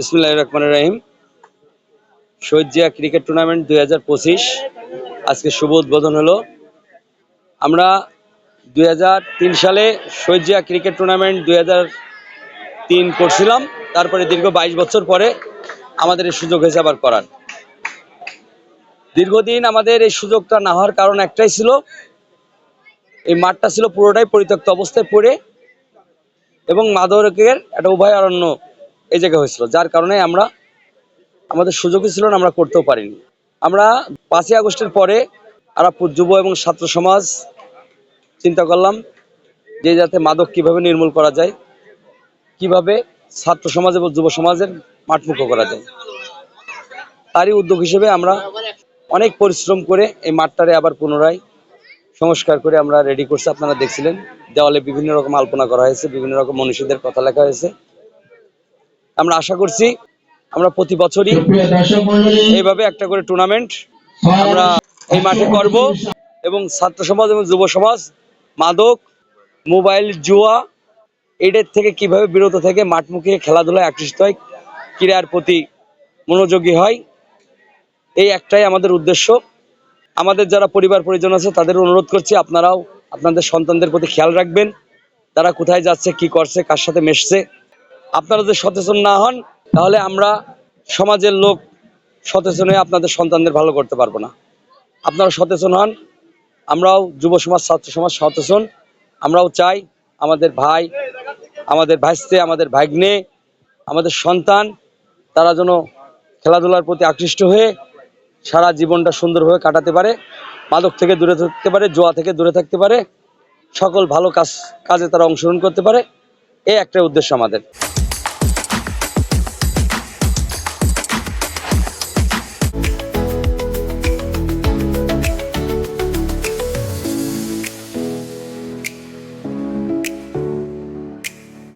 বিসমুল্লাহ রহমান রাহিম। শহীদ ক্রিকেট টুর্নামেন্ট দুই হাজার পঁচিশ। আজকে শুভ উদ্বোধন হলো। আমরা দুই হাজার তিন সালে শহীদ ক্রিকেট টুর্নামেন্ট দুই হাজার তিন করছিলাম। তারপরে দীর্ঘ বাইশ বছর পরে আমাদের এই সুযোগ হয়েছে আবার করার। দীর্ঘদিন আমাদের এই সুযোগটা না হওয়ার কারণ একটাই ছিল, এই মাঠটা ছিল পুরোটাই পরিত্যক্ত অবস্থায় পড়ে এবং মাদকের একটা উভয় অরণ্য এই জায়গায় হয়েছিল, যার কারণে আমরা, আমাদের সুযোগই ছিল না, আমরা করতেও পারিনি। আমরা পাঁচই আগস্টের পরে আমরা যুব এবং ছাত্র সমাজ চিন্তা করলাম যে যাতে মাদক কীভাবে নির্মূল করা যায়, কীভাবে ছাত্র সমাজ এবং যুব সমাজের মাঠমুক্ত করা যায়। তারই উদ্যোগ হিসেবে আমরা অনেক পরিশ্রম করে এই মাঠটারে আবার পুনরায় সংস্কার করে আমরা রেডি করছি। আপনারা দেখছিলেন, দেওয়ালে বিভিন্ন রকম আলপনা করা হয়েছে, বিভিন্ন রকম মনীষীদের কথা লেখা হয়েছে। আমরা আশা করছি আমরা প্রতি বছরই এইভাবে একটা করে টুর্নামেন্ট আমরা এই মাঠে করব এবং ছাত্র সমাজ এবং যুব সমাজ মাদক মোবাইল জুয়া এদের থেকে কীভাবে বিরত থেকে মাঠমুখী খেলাধুলায় আকৃষ্ট হয় ক্রীড়ার প্রতি মনোযোগী হয় এই একটাই আমাদের উদ্দেশ্য। আমাদের যারা পরিবার পরিজন আছে তাদের অনুরোধ করছি আপনারাও আপনাদের সন্তানদের প্রতি খেয়াল রাখবেন তারা কোথায় যাচ্ছে কি করছে কার সাথে মেশছে। আপনারা যদি সচেতন না হন, তাহলে আমরা সমাজের লোক সচেতন হয়ে আপনাদের সন্তানদের ভালো করতে পারব না। আপনারা সচেতন হন, আমরাও যুব সমাজ, ছাত্র সমাজ সচেতন। আমরাও চাই আমাদের ভাই, আমাদের ভাইস্তে, আমাদের ভাগ্নে, আমাদের সন্তান, তারা যেন খেলাধুলার প্রতি আকৃষ্ট হয়ে সারা জীবনটা সুন্দরভাবে কাটাতে পারে, মাদক থেকে দূরে থাকতে পারে, জোয়া থেকে দূরে থাকতে পারে, সকল ভালো কাজ, কাজে তারা অংশগ্রহণ করতে পারে এই একটা উদ্দেশ্য আমাদের।